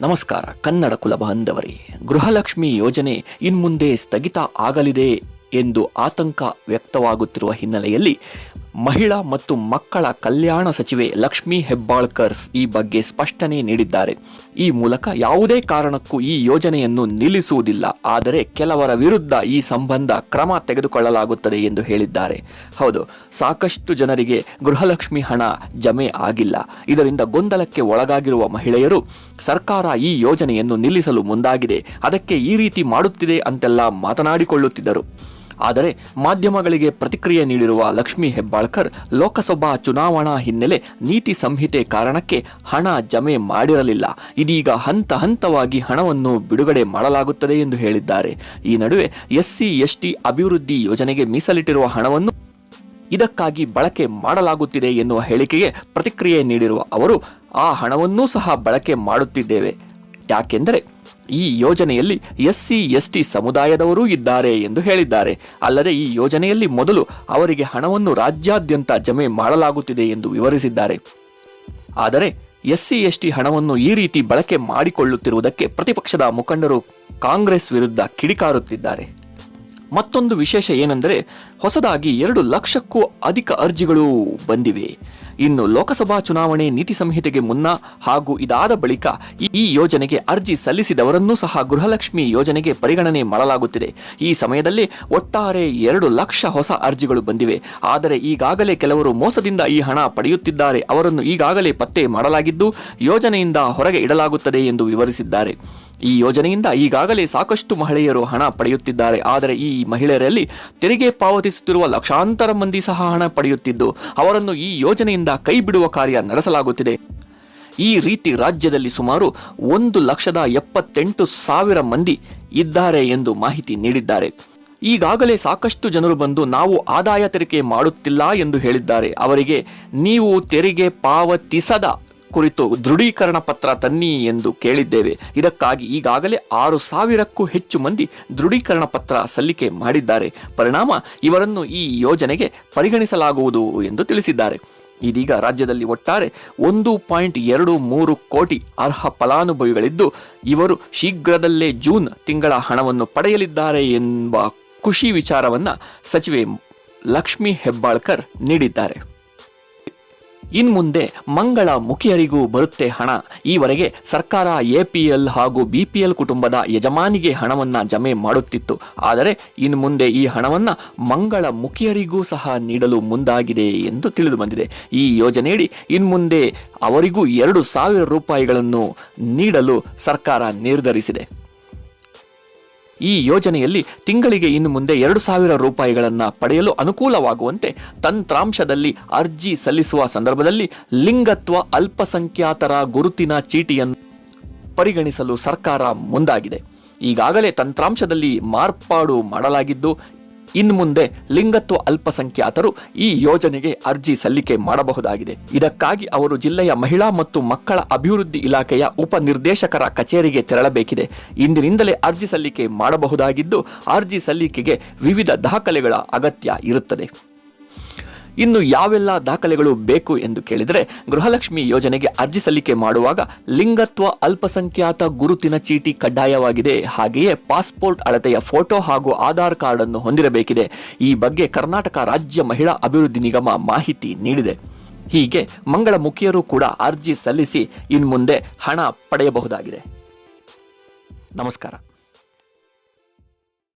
ನಮಸ್ಕಾರ ಕನ್ನಡ ಕುಲ ಬಾಂಧವರೇ. ಗೃಹಲಕ್ಷ್ಮಿ ಯೋಜನೆ ಇನ್ಮುಂದೆ ಸ್ಥಗಿತ ಆಗಲಿದೆ ಎಂದು ಆತಂಕ ವ್ಯಕ್ತವಾಗುತ್ತಿರುವ ಹಿನ್ನೆಲೆಯಲ್ಲಿ ಮಹಿಳಾ ಮತ್ತು ಮಕ್ಕಳ ಕಲ್ಯಾಣ ಸಚಿವೆ ಲಕ್ಷ್ಮಿ ಹೆಬ್ಬಾಳ್ಕರ್ಸ್ ಈ ಬಗ್ಗೆ ಸ್ಪಷ್ಟನೆ ನೀಡಿದ್ದಾರೆ. ಈ ಮೂಲಕ ಯಾವುದೇ ಕಾರಣಕ್ಕೂ ಈ ಯೋಜನೆಯನ್ನು ನಿಲ್ಲಿಸುವುದಿಲ್ಲ. ಆದರೆ ಕೆಲವರ ವಿರುದ್ಧ ಈ ಸಂಬಂಧ ಕ್ರಮ ತೆಗೆದುಕೊಳ್ಳಲಾಗುತ್ತದೆ ಎಂದು ಹೇಳಿದ್ದಾರೆ. ಹೌದು, ಸಾಕಷ್ಟು ಜನರಿಗೆ ಗೃಹಲಕ್ಷ್ಮಿ ಹಣ ಜಮೆ ಆಗಿಲ್ಲ. ಇದರಿಂದ ಗೊಂದಲಕ್ಕೆ ಒಳಗಾಗಿರುವ ಮಹಿಳೆಯರು, ಸರ್ಕಾರ ಈ ಯೋಜನೆಯನ್ನು ನಿಲ್ಲಿಸಲು ಮುಂದಾಗಿದೆ, ಅದಕ್ಕೆ ಈ ರೀತಿ ಮಾಡುತ್ತಿದೆ ಅಂತೆಲ್ಲ ಮಾತನಾಡಿಕೊಳ್ಳುತ್ತಿದ್ದರು. ಆದರೆ ಮಾಧ್ಯಮಗಳಿಗೆ ಪ್ರತಿಕ್ರಿಯೆ ನೀಡಿರುವ ಲಕ್ಷ್ಮಿ ಹೆಬ್ಬಾಳ್ಕರ್ ಲೋಕಸಭಾ ಚುನಾವಣಾ ಹಿನ್ನೆಲೆ ನೀತಿ ಸಂಹಿತೆ ಕಾರಣಕ್ಕೆ ಹಣ ಜಮೆ ಮಾಡಿರಲಿಲ್ಲ. ಇದೀಗ ಹಂತ ಹಂತವಾಗಿ ಹಣವನ್ನು ಬಿಡುಗಡೆ ಮಾಡಲಾಗುತ್ತದೆ ಎಂದು ಹೇಳಿದ್ದಾರೆ. ಈ ನಡುವೆ ಎಸ್ಸಿ, ಎಸ್ಟಿ ಅಭಿವೃದ್ಧಿ ಯೋಜನೆಗೆ ಮೀಸಲಿಟ್ಟಿರುವ ಹಣವನ್ನು ಇದಕ್ಕಾಗಿ ಬಳಕೆ ಮಾಡಲಾಗುತ್ತಿದೆ ಎನ್ನುವ ಹೇಳಿಕೆಗೆ ಪ್ರತಿಕ್ರಿಯೆ ನೀಡಿರುವ ಅವರು, ಆ ಹಣವನ್ನೂ ಸಹ ಬಳಕೆ ಮಾಡುತ್ತಿದ್ದೇವೆ. ಯಾಕೆಂದರೆ ಈ ಯೋಜನೆಯಲ್ಲಿ ಎಸ್ಸಿ, ಎಸ್ಟಿ ಸಮುದಾಯದವರೂ ಇದ್ದಾರೆ ಎಂದು ಹೇಳಿದ್ದಾರೆ. ಅಲ್ಲದೆ ಈ ಯೋಜನೆಯಲ್ಲಿ ಮೊದಲು ಅವರಿಗೆ ಹಣವನ್ನು ರಾಜ್ಯಾದ್ಯಂತ ಜಮೆ ಮಾಡಲಾಗುತ್ತಿದೆ ಎಂದು ವಿವರಿಸಿದ್ದಾರೆ. ಆದರೆ ಎಸ್ಸಿ, ಎಸ್ಟಿ ಹಣವನ್ನು ಈ ರೀತಿ ಬಳಕೆ ಮಾಡಿಕೊಳ್ಳುತ್ತಿರುವುದಕ್ಕೆ ಪ್ರತಿಪಕ್ಷದ ಮುಖಂಡರು ಕಾಂಗ್ರೆಸ್ ವಿರುದ್ಧ ಕಿಡಿಕಾರುತ್ತಿದ್ದಾರೆ. ಮತ್ತೊಂದು ವಿಶೇಷ ಏನೆಂದರೆ ಹೊಸದಾಗಿ ಎರಡು ಲಕ್ಷಕ್ಕೂ ಅಧಿಕ ಅರ್ಜಿಗಳು ಬಂದಿವೆ. ಇನ್ನು ಲೋಕಸಭಾ ಚುನಾವಣೆ ನೀತಿ ಸಂಹಿತೆಗೆ ಮುನ್ನ ಹಾಗೂ ಇದಾದ ಬಳಿಕ ಈ- ಯೋಜನೆಗೆ ಅರ್ಜಿ ಸಲ್ಲಿಸಿದವರನ್ನೂ ಸಹ ಗೃಹಲಕ್ಷ್ಮಿ ಯೋಜನೆಗೆ ಪರಿಗಣನೆ ಮಾಡಲಾಗುತ್ತಿದೆ. ಈ ಸಮಯದಲ್ಲಿ ಒಟ್ಟಾರೆ ಎರಡು ಲಕ್ಷ ಹೊಸ ಅರ್ಜಿಗಳು ಬಂದಿವೆ. ಆದರೆ ಈಗಾಗಲೇ ಕೆಲವರು ಮೋಸದಿಂದ ಈ ಹಣ ಪಡೆಯುತ್ತಿದ್ದಾರೆ. ಅವರನ್ನು ಈಗಾಗಲೇ ಪತ್ತೆ ಮಾಡಲಾಗಿದ್ದು ಯೋಜನೆಯಿಂದ ಹೊರಗೆ ಇಡಲಾಗುತ್ತದೆ ಎಂದು ವಿವರಿಸಿದ್ದಾರೆ. ಈ ಯೋಜನೆಯಿಂದ ಈಗಾಗಲೇ ಸಾಕಷ್ಟು ಮಹಿಳೆಯರು ಹಣ ಪಡೆಯುತ್ತಿದ್ದಾರೆ. ಆದರೆ ಈ ಮಹಿಳೆಯರಲ್ಲಿ ತೆರಿಗೆ ಪಾವತಿಸುತ್ತಿರುವ ಲಕ್ಷಾಂತರ ಮಂದಿ ಸಹ ಹಣ ಪಡೆಯುತ್ತಿದ್ದು, ಅವರನ್ನು ಈ ಯೋಜನೆಯಿಂದ ಕೈ ಬಿಡುವ ಕಾರ್ಯ ನಡೆಸಲಾಗುತ್ತಿದೆ. ಈ ರೀತಿ ರಾಜ್ಯದಲ್ಲಿ ಸುಮಾರು ಒಂದು ಲಕ್ಷದ ಎಪ್ಪತ್ತೆಂಟು ಸಾವಿರ ಮಂದಿ ಇದ್ದಾರೆ ಎಂದು ಮಾಹಿತಿ ನೀಡಿದ್ದಾರೆ. ಈಗಾಗಲೇ ಸಾಕಷ್ಟು ಜನರು ಬಂದು, ನಾವು ಆದಾಯ ತೆರಿಗೆ ಮಾಡುತ್ತಿಲ್ಲ ಎಂದು ಹೇಳಿದ್ದಾರೆ. ಅವರಿಗೆ ನೀವು ತೆರಿಗೆ ಪಾವತಿಸದ ಕುರಿತು ದೃಢೀಕರಣ ಪತ್ರ ತನ್ನಿ ಎಂದು ಕೇಳಿದ್ದೇವೆ. ಇದಕ್ಕಾಗಿ ಈಗಾಗಲೇ ಆರು ಸಾವಿರಕ್ಕೂ ಹೆಚ್ಚು ಮಂದಿ ದೃಢೀಕರಣ ಪತ್ರ ಸಲ್ಲಿಕೆ ಮಾಡಿದ್ದಾರೆ. ಪರಿಣಾಮ ಇವರನ್ನು ಈ ಯೋಜನೆಗೆ ಪರಿಗಣಿಸಲಾಗುವುದು ಎಂದು ತಿಳಿಸಿದ್ದಾರೆ. ಇದೀಗ ರಾಜ್ಯದಲ್ಲಿ ಒಟ್ಟಾರೆ ಒಂದು ಪಾಯಿಂಟ್ ಎರಡು ಮೂರು ಕೋಟಿ ಅರ್ಹ ಫಲಾನುಭವಿಗಳಿದ್ದು, ಇವರು ಶೀಘ್ರದಲ್ಲೇ ಜೂನ್ ತಿಂಗಳ ಹಣವನ್ನು ಪಡೆಯಲಿದ್ದಾರೆ ಎಂಬ ಖುಷಿ ವಿಚಾರವನ್ನು ಸಚಿವೆ ಲಕ್ಷ್ಮಿ ಹೆಬ್ಬಾಳ್ಕರ್ ನೀಡಿದ್ದಾರೆ. ಇನ್ಮುಂದೆ ಮಂಗಳ ಮುಖಿಯರಿಗೂ ಬರುತ್ತೆ ಹಣ. ಈವರೆಗೆ ಸರ್ಕಾರ ಎಪಿಎಲ್ ಹಾಗೂ ಬಿಪಿಎಲ್ ಕುಟುಂಬದ ಯಜಮಾನಿಗೆ ಹಣವನ್ನ ಜಮೆ ಮಾಡುತ್ತಿತ್ತು. ಆದರೆ ಇನ್ಮುಂದೆ ಈ ಹಣವನ್ನ ಮಂಗಳ ಮುಖಿಯರಿಗೂ ಸಹ ನೀಡಲು ಮುಂದಾಗಿದೆ ಎಂದು ತಿಳಿದು ಬಂದಿದೆ. ಈ ಯೋಜನೆಯಡಿ ಇನ್ಮುಂದೆ ಅವರಿಗೂ ಎರಡು ಸಾವಿರ ರೂಪಾಯಿಗಳನ್ನು ನೀಡಲು ಸರ್ಕಾರ ನಿರ್ಧರಿಸಿದೆ. ಈ ಯೋಜನೆಯಲ್ಲಿ ತಿಂಗಳಿಗೆ ಇನ್ನು ಮುಂದೆ ಎರಡು ಸಾವಿರ ರೂಪಾಯಿಗಳನ್ನು ಪಡೆಯಲು ಅನುಕೂಲವಾಗುವಂತೆ ತಂತ್ರಾಂಶದಲ್ಲಿ ಅರ್ಜಿ ಸಲ್ಲಿಸುವ ಸಂದರ್ಭದಲ್ಲಿ ಲಿಂಗತ್ವ ಅಲ್ಪಸಂಖ್ಯಾತರ ಗುರುತಿನ ಚೀಟಿಯನ್ನು ಪರಿಗಣಿಸಲು ಸರ್ಕಾರ ಮುಂದಾಗಿದೆ. ಈಗಾಗಲೇ ತಂತ್ರಾಂಶದಲ್ಲಿ ಮಾರ್ಪಾಡು ಮಾಡಲಾಗಿದ್ದು ಇನ್ನು ಮುಂದೆ ಲಿಂಗತ್ವ ಅಲ್ಪಸಂಖ್ಯಾತರು ಈ ಯೋಜನೆಗೆ ಅರ್ಜಿ ಸಲ್ಲಿಕೆ ಮಾಡಬಹುದಾಗಿದೆ. ಇದಕ್ಕಾಗಿ ಅವರು ಜಿಲ್ಲೆಯ ಮಹಿಳಾ ಮತ್ತು ಮಕ್ಕಳ ಅಭಿವೃದ್ಧಿ ಇಲಾಖೆಯ ಉಪನಿರ್ದೇಶಕರ ಕಚೇರಿಗೆ ತೆರಳಬೇಕಿದೆ. ಇಂದಿನಿಂದಲೇ ಅರ್ಜಿ ಸಲ್ಲಿಕೆ ಮಾಡಬಹುದಾಗಿದ್ದು, ಅರ್ಜಿ ಸಲ್ಲಿಕೆಗೆ ವಿವಿಧ ದಾಖಲೆಗಳ ಅಗತ್ಯ ಇರುತ್ತದೆ. ಇನ್ನು ಯಾವೆಲ್ಲ ದಾಖಲೆಗಳು ಬೇಕು ಎಂದು ಕೇಳಿದರೆ ಗೃಹಲಕ್ಷ್ಮಿ ಯೋಜನೆಗೆ ಅರ್ಜಿ ಸಲ್ಲಿಕೆ ಮಾಡುವಾಗ ಲಿಂಗತ್ವ, ಅಲ್ಪಸಂಖ್ಯಾತ, ಗುರುತಿನ ಚೀಟಿ ಕಡ್ಡಾಯವಾಗಿದೆ. ಹಾಗೆಯೇ ಪಾಸ್ಪೋರ್ಟ್ ಅಳತೆಯ ಫೋಟೋ ಹಾಗೂ ಆಧಾರ್ ಕಾರ್ಡ್ ಅನ್ನು ಹೊಂದಿರಬೇಕಿದೆ. ಈ ಬಗ್ಗೆ ಕರ್ನಾಟಕ ರಾಜ್ಯ ಮಹಿಳಾ ಅಭಿವೃದ್ಧಿ ನಿಗಮ ಮಾಹಿತಿ ನೀಡಿದೆ. ಹೀಗೆ ಮಂಗಳ ಮುಖಿಯರು ಕೂಡ ಅರ್ಜಿ ಸಲ್ಲಿಸಿ ಇನ್ಮುಂದೆ ಹಣ ಪಡೆಯಬಹುದಾಗಿದೆ. ನಮಸ್ಕಾರ.